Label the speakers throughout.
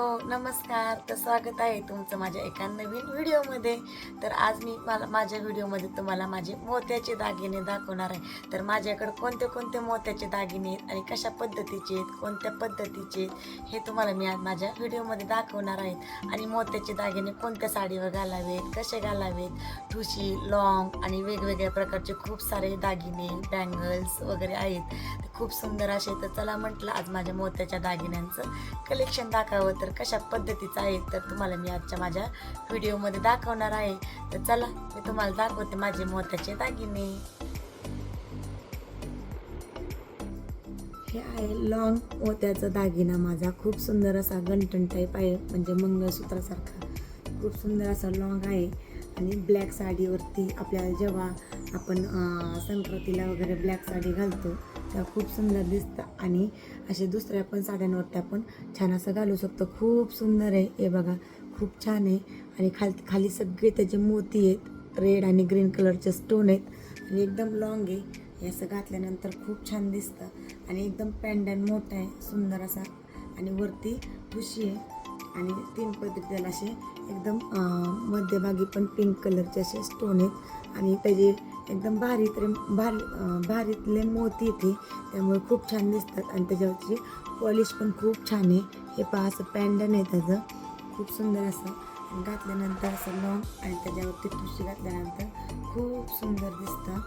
Speaker 1: नमस्कार. तर स्वागत आहे तुमचं माझ्या एका नवीन व्हिडिओमध्ये. तर आज मी मला माझ्या व्हिडिओमध्ये तुम्हाला माझे मोत्याचे दागिने दाखवणार आहे. तर माझ्याकडे कोणते कोणते मोत्याचे दागिने आहेत आणि कशा पद्धतीचे आहेत कोणत्या पद्धतीचे आहेत हे तुम्हाला मी आज माझ्या व्हिडिओमध्ये दाखवणार आहेत आणि मोत्याचे दागिने कोणत्या साडीवर घालावेत कसे घालावेत ठुशी लॉंग आणि वेगवेगळ्या प्रकारचे खूप सारे दागिने बँगल्स वगैरे आहेत. खूप सुंदर असे तर चला म्हटलं आज माझ्या मोत्याच्या दागिन्यांचं कलेक्शन दाखवावं तर कशा पद्धतीचं आहे तर तुम्हाला मी आजच्या माझ्या व्हिडिओमध्ये दाखवणार आहे. तर चला मी तुम्हाला दाखवते माझे मोत्याचे दागिने. हे आहे लॉंग मोत्याचा दागिना माझा. खूप सुंदर असा गंटन टाईप आहे म्हणजे मंगळसूत्रासारखा. खूप सुंदर असा लॉंग आहे. आणि ब्लॅक साडीवरती आपल्याला जेव्हा आपण अं, संक्रांतीला वगैरे ब्लॅक साडी घालतो त्या खूप सुंदर दिसतं. आणि असे दुसऱ्या पण साड्यांवरती आपण छान असं घालू शकतो. खूप सुंदर आहे. हे बघा खूप छान आहे. आणि खाल खाली सगळे त्याचे मोती आहेत. रेड आणि ग्रीन कलरचे स्टोन आहेत. आणि एकदम लॉंग आहे. हे असं घातल्यानंतर खूप छान दिसतं. आणि एकदम पॅन्डन मोठा आहे. सुंदर असा. आणि वरती ठुशी आहे. आणि तीन पद्धतीला असे एकदम मध्यभागी पण पिंक कलरचे असे स्टोन आहेत. आणि त्याचे एकदम भारी तरी भारी भारीतले मोती येते त्यामुळे खूप छान दिसतात. आणि त्याच्यावरची पॉलिश पण खूप छान आहे. हे पहा असं पॅन्डन आहे त्याचं. खूप सुंदर असं. आणि घातल्यानंतर असं लॉंग आणि त्याच्यावरती तुळशी घातल्यानंतर खूप सुंदर दिसतं.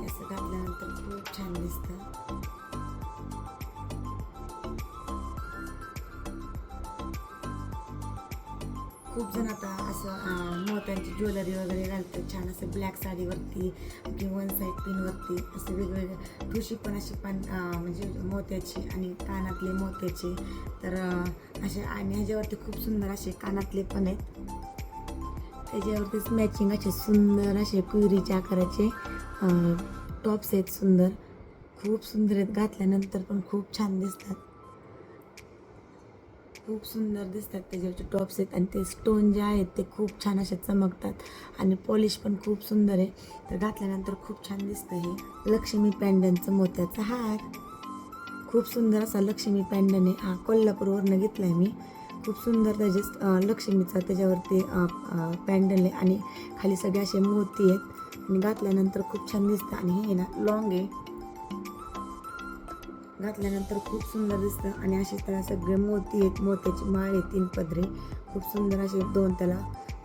Speaker 1: असं घातल्यानंतर खूप छान दिसतं. खूप जण आता असं मोत्यांची ज्वेलरी वगैरे घालतात. छान असं ब्लॅक साडीवरती किंवा वन साईड पिनवरती असं वेगवेगळे ठुशी पण अशी पण म्हणजे मोत्याची आणि कानातले मोत्याचे. तर असे आणि ह्याच्यावरती खूप सुंदर असे कानातले पण आहेत. त्याच्यावरतीच मॅचिंग असे सुंदर असे कुरीच्या आकाराचे टॉप्स आहेत सुंदर. खूप सुंदर आहेत. घातल्यानंतर पण खूप छान दिसतात. खूप सुंदर दिसतात त्याच्यावरचे टॉप्स आहेत आणि ते स्टोन जे आहेत ते खूप छान असे चमकतात. आणि पॉलिश पण खूप सुंदर आहे. तर घातल्यानंतर खूप छान दिसतं हे. लक्ष्मी पॅन्डनचं मोत्याचा हार. खूप सुंदर असा लक्ष्मी पॅन्डन आहे हा कोल्हापूरवरनं घेतला आहे मी. खूप सुंदर त्याचे लक्ष्मीचा त्याच्यावरती पॅन्डल आहे आणि खाली सगळे असे मोती आहेत. आणि घातल्यानंतर खूप छान दिसतं. आणि हे ना लॉंग आहे. घातल्यानंतर खूप सुंदर दिसतं. आणि असे त्याला सगळे मोती आहेत मोत्याची माळ आहे तीन पदरी. खूप सुंदर असे दोन त्याला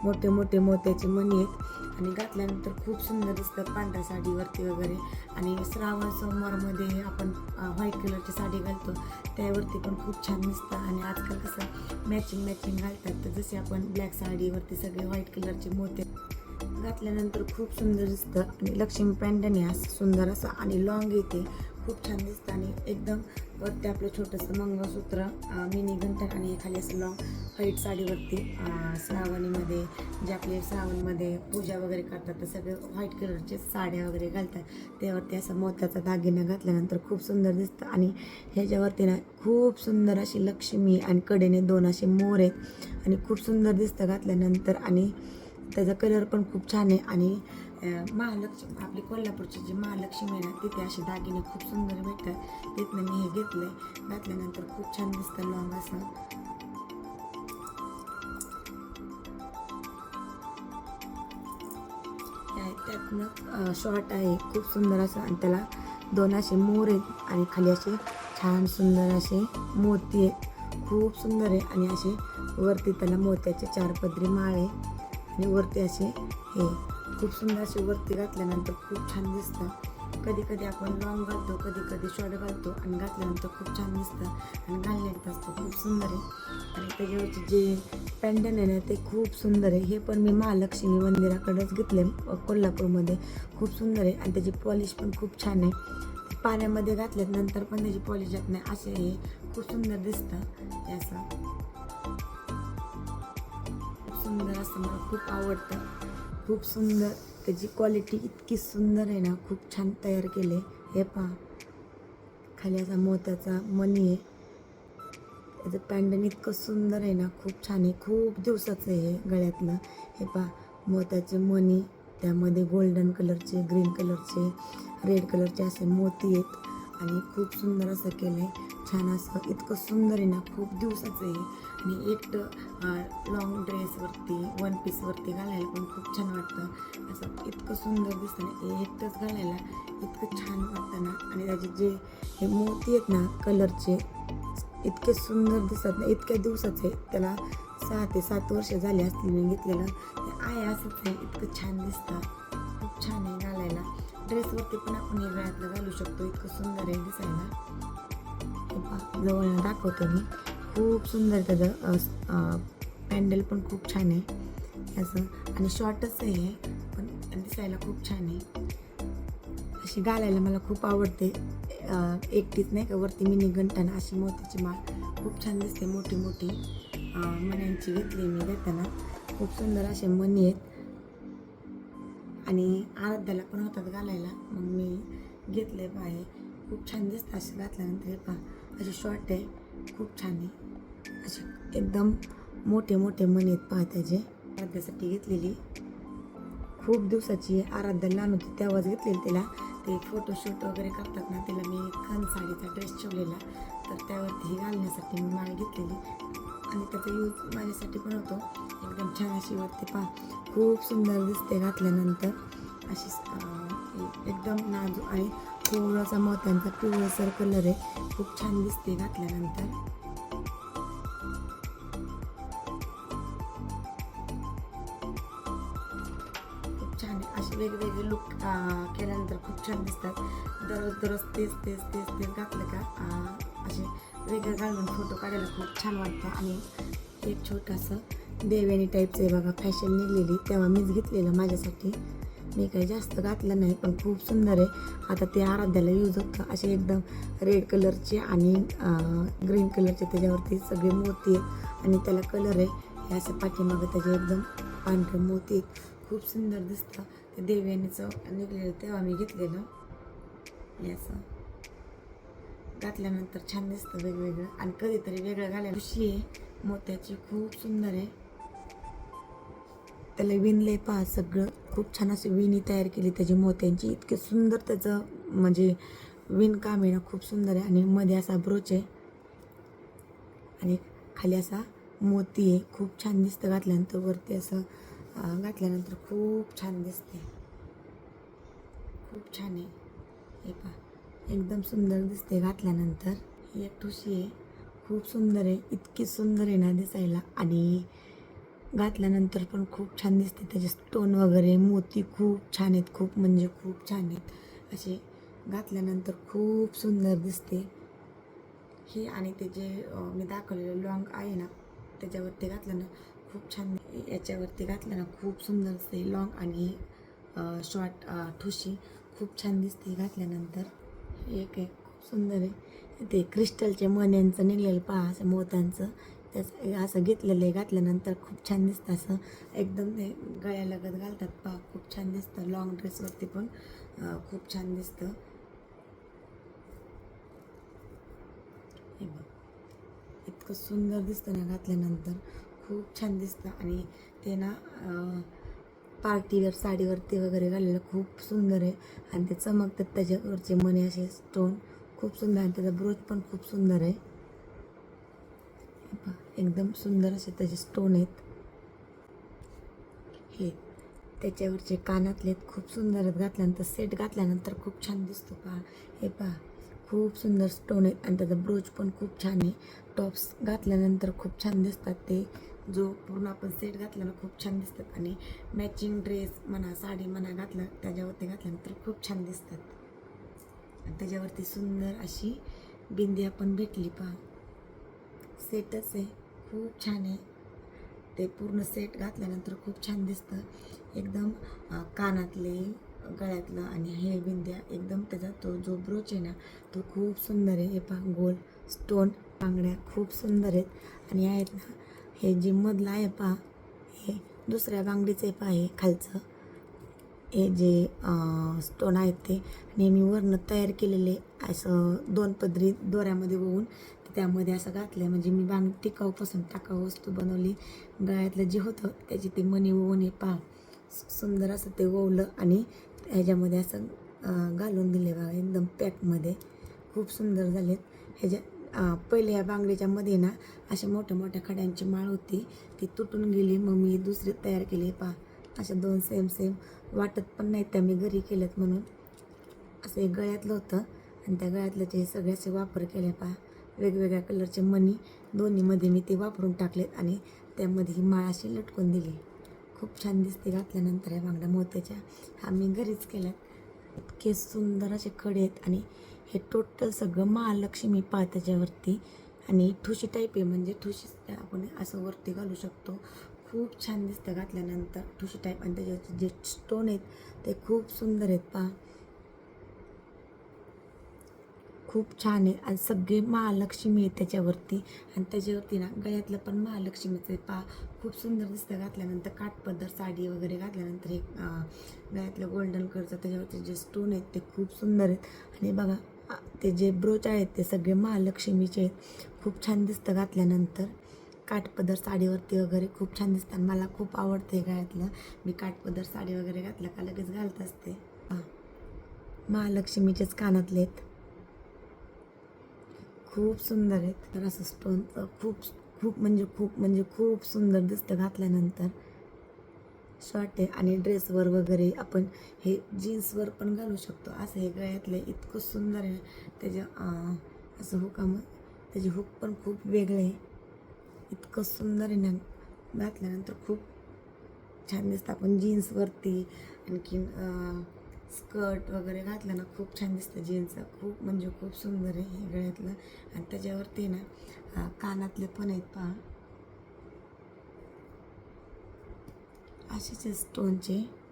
Speaker 1: मोठे मोठे मोत्याचे मणी आहेत. आणि घातल्यानंतर खूप सुंदर दिसतं पांढऱ्या साडीवरती वगैरे. आणि श्रावण सोमवारमध्ये आपण व्हाईट कलरची साडी घालतो. त्यावरती पण खूप छान दिसतं. आणि आजकाल कसं मॅचिंग मॅचिंग घालतात. तर जसे आपण ब्लॅक साडीवरती सगळे व्हाईट कलरचे मोते घातल्यानंतर खूप सुंदर दिसतं. आणि लक्ष्मी पॅन्डन आहे असं सुंदर असं आणि लॉंग येते. खूप छान दिसतं आणि एकदम वरती आपलं छोटंसं मंगळसूत्र मिनी घंटन आणि हे खाली असं लॉंग व्हाईट साडीवरती श्रावणीमध्ये जे आपले श्रावणमध्ये पूजा वगैरे करतात तर सगळे व्हाईट कलरचे साड्या वगैरे घालतात. त्यावरती असं मोत्याचा दागिना घातल्यानंतर खूप सुंदर दिसतं आणि ह्याच्यावरती ना खूप सुंदर अशी लक्ष्मी आणि कडेने दोन असे मोर आहेत आणि खूप सुंदर दिसतं घातल्यानंतर आणि त्याचा कलर पण खूप छान आहे आणि महालक्ष्मी आपली कोल्हापूरची जी महालक्ष्मी आहे ना तिथे असे दागिने खूप सुंदर भेटतात. तिथनं मी हे घेतलंय. घातल्यानंतर खूप छान दिसतं लॉंग असं. त्यातनं शॉर्ट आहे खूप सुंदर असं. आणि त्याला दोन असे मोर आहेत आणि खाली असे छान सुंदर असे मोती आहेत. खूप सुंदर आहे. आणि असे वरती त्याला मोत्याचे चार पदरी माळ आहे. आणि वरती असे हे खूप सुंदर अशी वरती घातल्यानंतर खूप छान दिसतं. कधी कधी आपण लॉंग घालतो कधी कधी शॉर्ट घालतो आणि घातल्यानंतर खूप छान दिसतं. आणि घालण्यात असतं खूप सुंदर आहे. आणि त्याच्यावरचे जे पॅन्डन आहे ना ते खूप सुंदर आहे. हे पण मी महालक्ष्मी मंदिराकडंच घेतले कोल्हापूरमध्ये. खूप सुंदर आहे. आणि त्याची पॉलिश पण खूप छान आहे. पाण्यामध्ये घातल्यानंतर पण त्याची पॉलिश जात नाही. असे हे खूप सुंदर दिसतं. हे असं. खूप सुंदर असं मला खूप आवडतं. खूप सुंदर त्याची क्वालिटी इतकी सुंदर आहे ना खूप छान तयार केले हे पहा खाली असा मोत्याचा मनी आहे. त्याचं पॅन्डन इतकं सुंदर आहे ना खूप छान आहे. खूप दिवसाचं आहे हे गळ्यातलं. हे पहा मोत्याचे मनी त्यामध्ये गोल्डन कलरचे ग्रीन कलरचे रेड कलरचे असे मोती आहेत. आणि खूप सुंदर असं केलं आहे छान असं इतकं सुंदर आहे ना खूप दिवसाचं आहे आणि एकटं लॉंग ड्रेसवरती वन पीसवरती घालायला पण खूप छान वाटतं. असं इतकं सुंदर दिसतं ना हे एकटंच घालायला इतकं छान वाटतं ना. आणि त्याचे जे हे मोती आहेत ना कलरचे इतके सुंदर दिसत ना. इतक्या दिवसाचे त्याला सहा ते सात वर्ष झाले असतील मी घेतलेलं. ते आहे असंच आहे इतकं छान दिसतं. खूप छान आहे घालायला. ड्रेसवरती पण आपण हे गळ्यातलं घालू शकतो. इतकं सुंदर आहे दिसायला. जवळ दाखवतो मी. खूप सुंदर त्याचं पॅन्डल पण खूप छान आहे असं आणि शॉर्टच आहे पण दिसायला खूप छान आहे. अशी घालायला मला खूप आवडते. एकटीच नाही का वरती मिनी गंटन अशी मोतीची माळ. खूप छान दिसते मोठी मोठी. मण्यांची घेतली मी घेताना. खूप सुंदर असे मणी आहेत. आणि आराध्याला पण होतात घालायला. मग मी घेतले पाहे खूप छान दिसतं असे घातल्यानंतर. हे पहा असे शॉर्ट आहे. खूप छान आहे. एकदम मोठे मोठे मणी आहेत पहा त्याचे. आराध्यासाठी घेतलेली. खूप दिवसाची आराध्या लहान होती तेव्हाच घेतलेली तिला. ते फोटोशूट वगैरे करतात ना तिला मी खान साडीचा ड्रेस शिवलेला. तर त्यावरती ही घालण्यासाठी मी माळ घेतलेली. आणि त्याचा यूज माझ्यासाठी पण होतो. एकदम छान अशी वरती पहा. खूप सुंदर दिसते घातल्यानंतर. अशी एकदम नाजूक आणि थोडासा मोत्यांचा पिवळसर कलर आहे. खूप छान दिसते घातल्यानंतर. वेगवेगळे लुक केल्यानंतर खूप छान दिसतात. दररोज दररोज तेच तेच तेच तेच घातलं का असे वेगळे घालून फोटो काढायला खूप छान वाटतं. आणि एक छोटंसं देवेणी टाईपचं आहे बघा फॅशन निघलेली. तेव्हा मीच घेतलेलं माझ्यासाठी. मी काही जास्त घातलं नाही पण खूप सुंदर आहे. आता ते आराध्याला यूज होतं. असे एकदम रेड कलरचे आणि ग्रीन कलरचे त्याच्यावरती सगळे मोती आहेत. आणि त्याला कलर आहे. हे असं पाठीमागं त्याचे एकदम पांढरे मोती आहेत. खूप सुंदर दिसतं. ते देव्यानीचं निघलेलं तेव्हा मी घेतलेलं. हे असं घातल्यानंतर छान दिसतं वेगवेगळं. आणि कधीतरी वेगळं घालायला. खुशी आहे. मोत्याची खूप सुंदर आहे. त्याला विणले पहा सगळं. खूप छान अशी विणी तयार केली त्याची मोत्यांची. इतके सुंदर त्याचं म्हणजे विणकाम आहे ना खूप सुंदर आहे. आणि मध्ये असा ब्रोच आहे. आणि खाली असा मोती आहे. खूप छान दिसतं घातल्यानंतर वरती असं घातल्यानंतर खूप छान दिसते. खूप छान आहे. हे पहा एकदम सुंदर दिसते घातल्यानंतर. ही एक ठुशी आहे. खूप सुंदर आहे. इतकी सुंदर आहे ना दिसायला. आणि घातल्यानंतर पण खूप छान दिसते. त्याचे स्टोन वगैरे मोती खूप छान आहेत. खूप म्हणजे खूप छान आहेत. असे घातल्यानंतर खूप सुंदर दिसते. हे आणि ते जे मी दाखवलेलं लॉंग आहे ना त्याच्यावरती ते घातल्यानं खूप छान याच्यावरती घातलं ना खूप सुंदर दिसते. लॉंग आणि शॉर्ट ठुशी. खूप छान दिसते घातल्यानंतर. एक एक खूप सुंदर आहे. ते क्रिस्टलचे मण्यांचं निघलेलं पहा असं मोत्यांचं. त्याचं असं घेतलेलं आहे घातल्यानंतर. खूप छान दिसतं असं. एकदम ते गळ्यालगत घालतात पहा. खूप छान दिसतं. लॉंग ड्रेसवरती पण खूप छान दिसतं. हे बघ. इतकं सुंदर दिसतं ना घातल्यानंतर. खूप छान दिसतं. आणि ते ना पार्टीवर साडीवरती वगैरे घालेलं खूप सुंदर आहे. आणि ते चमकतात त्याच्यावरचे मणी असे स्टोन खूप सुंदर आणि त्याचा ब्रोच पण खूप सुंदर आहे. हे पहा, एकदम सुंदर असे त्याचे स्टोन आहेत. हे त्याच्यावरचे कानातले आहेत, खूप सुंदर आहेत. घातल्यानंतर सेट घातल्यानंतर खूप छान दिसतो पहा. हे पहा खूप सुंदर स्टोन आहेत. आणि त्याचा ब्रोच पण खूप छान आहे. टॉप्स घातल्यानंतर खूप छान दिसतात ते. जो पूर्ण आपण सेट घातला ना खूप छान दिसतात. आणि मॅचिंग ड्रेस म्हणा साडी म्हणा घातला त्याच्यावरती घातल्यानंतर खूप छान दिसतात. त्याच्यावरती सुंदर अशी बिंदी आपण भेटली पहा. सेटच आहे. खूप छान आहे. ते पूर्ण सेट घातल्यानंतर खूप छान दिसतं. एकदम कानातले गळ्यातलं आणि हे बिंद्या एकदम त्याचा तो जो ब्रोच आहे ना तो खूप सुंदर आहे. हे पहा गोल स्टोन बांगड्या खूप सुंदर आहेत. आणि आहेत ना हे जे मधलं आहे पहा हे दुसऱ्या बांगडीचं आहे पहा हे खालचं. हे जे स्टोन आहेत ते. नेहमी वरनं तयार केलेले असं दोन पदरी दोऱ्यामध्ये होऊन त्यामध्ये असं घातलं म्हणजे मी बांग टिकाऊपासून टाकाऊ वस्तू बनवली. गळ्यातलं जे होतं त्याची ते मणी ओवून हे पहा सुंदर असं ते ओवलं आणि ह्याच्यामध्ये असं घालून दिले बघा एकदम पॅकमध्ये खूप सुंदर झालेत. ह्याच्या पहिले ह्या बांगडीच्या मध्ये ना अशा मोठ्या मोठ्या खड्यांची माळ होती. ती तुटून गेली. मग मी दुसरी तयार केली. पा अशा दोन सेम सेम वाटत पण नाहीत त्या मी घरी केल्यात म्हणून. असं एक गळ्यातलं होतं. आणि त्या गळ्यातल्याचे हे सगळे असे वापर केले पहा. वेगवेगळ्या कलरचे मणी. दोन्हीमध्ये मी ते वापरून टाकलेत आणि त्यामध्ये ही माळ अशी लटकून दिली. खूप छान दिसते घातल्यानंतर या बांगड्या मोत्याच्या. हा मी घरीच केल्यात. इतके सुंदर असे खडे आहेत आणि हे टोटल सगळं महालक्ष्मी पा त्याच्यावरती. आणि ठुशी टाईप आहे म्हणजे ठुशी आपण असं वरती घालू शकतो. खूप छान दिसतं घातल्यानंतर ठुशी टाईप आणि त्याच्यावरचे जे स्टोन आहेत ते खूप सुंदर आहेत पहा. खूप छान आहे. आणि सगळे महालक्ष्मी आहे त्याच्यावरती. आणि त्याच्यावरती ना गळ्यातलं पण महालक्ष्मीचं आहे पा खूप सुंदर दिसतं घातल्यानंतर. काठपदर साडी वगैरे घातल्यानंतर एक गळ्यातलं गोल्डन कलरचं त्याच्यावरती जे स्टोन आहेत ते खूप सुंदर आहेत. आणि बघा ते जे ब्रोच आहेत ते सगळे महालक्ष्मीचे आहेत. खूप छान दिसतं घातल्यानंतर. काठपदर साडीवरती वगैरे खूप छान दिसतं. आणि मला खूप आवडते गळ्यातलं मी काठपदर साडी वगैरे घातलं का लगेच घालत असते. महालक्ष्मीचेच कानातले आहेत. खूप सुंदर आहेत. तर असं स्टोनचं खूप खूप म्हणजे खूप म्हणजे खूप सुंदर दिसतं घातल्यानंतर. शॉर्ट आहे आणि ड्रेसवर वगैरे आपण हे जीन्सवर पण घालू शकतो. असं हे गळ्यातलं इतकं सुंदर आहे. त्याच्या असं हुकाम त्याचे हुक पण खूप वेगळे आहे. इतकं सुंदर आहे ना. घातल्यानंतर खूप छान दिसतं. आपण जीन्सवरती आणखीन स्कर्ट वगैरे घातलं ना खूप छान दिसतं जीन्सचा. खूप म्हणजे खूप सुंदर आहे हे गळ्यातलं. आणि त्याच्यावरती ना कानातले पण आहेत पहा. असेच स्टोनचे म्हणजे.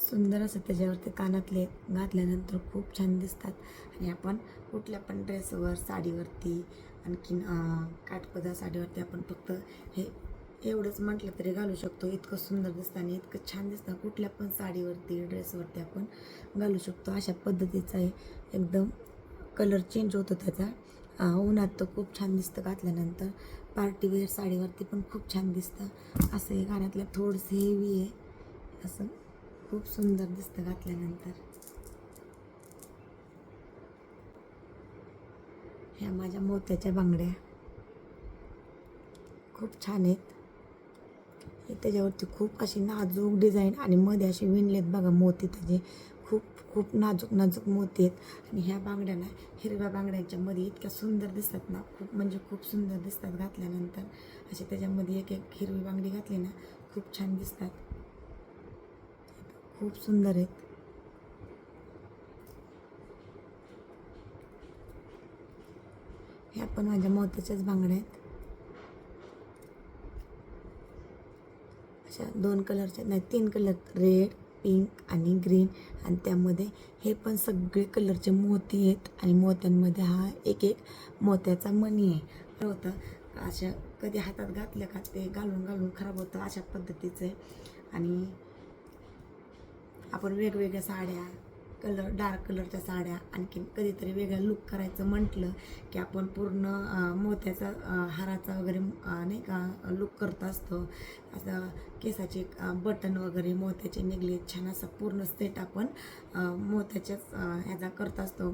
Speaker 1: सुंदर असं त्याच्यावरती कानातले घातल्यानंतर खूप छान दिसतात. आणि आपण कुठल्या पण ड्रेसवर साडीवरती आणखीन काटपदा साडीवरती आपण फक्त हे एवढंच म्हटलं तरी घालू शकतो. इतकं सुंदर दिसतं आणि इतकं छान दिसतं. कुठल्या पण साडीवरती ड्रेसवरती आपण घालू शकतो. अशा पद्धतीचा आहे. एकदम कलर चेंज होतो त्याचा. उन्हात तर खूप छान दिसतं घातल्यानंतर. पार्टीवेअर साडीवरती पण खूप छान दिसतं. असं हे घाण्यातलं थोडंसं हेवी आहे. असं खूप सुंदर दिसतं घातल्यानंतर. ह्या माझ्या मोत्याच्या बांगड्या. खूप छान आहेत. हे त्याच्यावरती खूप अशी नाजूक डिझाईन आणि मध्ये असे विणलेत बघा मोती त्याचे. खूप खूप नाजूक नाजूक मोती आहेत. आणि ह्या बांगड्या ना हिरव्या बांगड्यांच्या मध्ये इतक्या सुंदर दिसतात ना. खूप म्हणजे खूप सुंदर दिसतात घातल्यानंतर. असे त्याच्यामध्ये एक एक हिरवी बांगडी घातली ना खूप छान दिसतात. खूप सुंदर आहेत. ह्या पण माझ्या मोत्याच्याच बांगड्या आहेत. अशा दोन कलरच्या नाही तीन कलर रेड पिंक आणि ग्रीन. आणि त्यामध्ये हे पण सगळे कलरचे मोती आहेत. आणि मोत्यांमध्ये हा एक एक मोत्याचा मणी आहे. होतं अशा कधी हातात घातलं का ते घालून घालून खराब होतं अशा पद्धतीचं. आहे आणि आपण वेगवेगळ्या साड्या कलर डार्क कलरच्या साड्या आणखीन कधीतरी वेगळा लुक करायचं म्हटलं की आपण पूर्ण मोत्याचा हाराचा वगैरे नाही का लुक करत असतो. असं केसाचे बटन वगैरे मोत्याचे निगलेत छान असा पूर्ण सेट आपण मोत्याच्याच ह्याचा करत असतो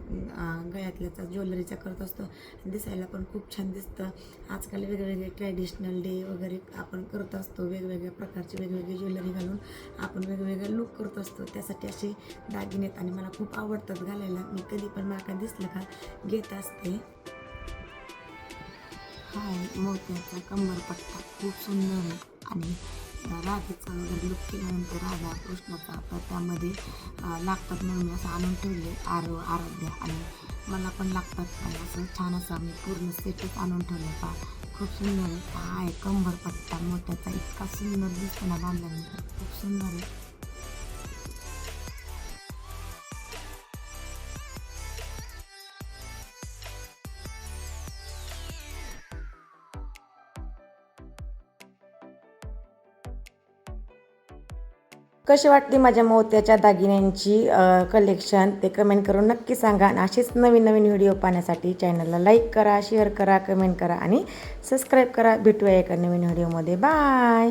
Speaker 1: गळ्यातल्याचा ज्वेलरीचा करत असतो. दिसायला पण खूप छान दिसतं. आजकाल वेगवेगळे ट्रॅडिशनल डे वगैरे आपण करत असतो. वेगवेगळ्या प्रकारची वेगवेगळी ज्वेलरी घालून आपण वेगवेगळे लुक करत असतो. त्यासाठी असे दागिने आणि मला खूप आवडतात घालायला. मी कधी पण मला काय दिसलं का घेत असते. हा मोत्याचा कंबरपट्टा खूप सुंदर आहे. आणि राधेचा वगैरे केल्यानंतर राधा कृष्णाचा तर त्यामध्ये लागतात म्हणून असं आणून ठेवले आरो आराध्या. आणि मला पण लागतात आणि असं छान असं मी पूर्ण सेटच आणून ठेवलं. पा खूप सुंदर आहे. हा आहे कंबरपट्टा मोठ्याचा इतका सुंदर दिसताना बांधल्यानंतर. खूप सुंदर आहे. कशी वाटली माझ्या मोत्याच्या दागिन्यांची कलेक्शन ते कमेंट करून नक्की सांगा आणि असेच नवीन नवीन व्हिडिओ पाहण्यासाठी चॅनलला लाईक करा शेअर करा कमेंट करा आणि सबस्क्राईब करा. भेटूया एका नवीन व्हिडिओमध्ये बाय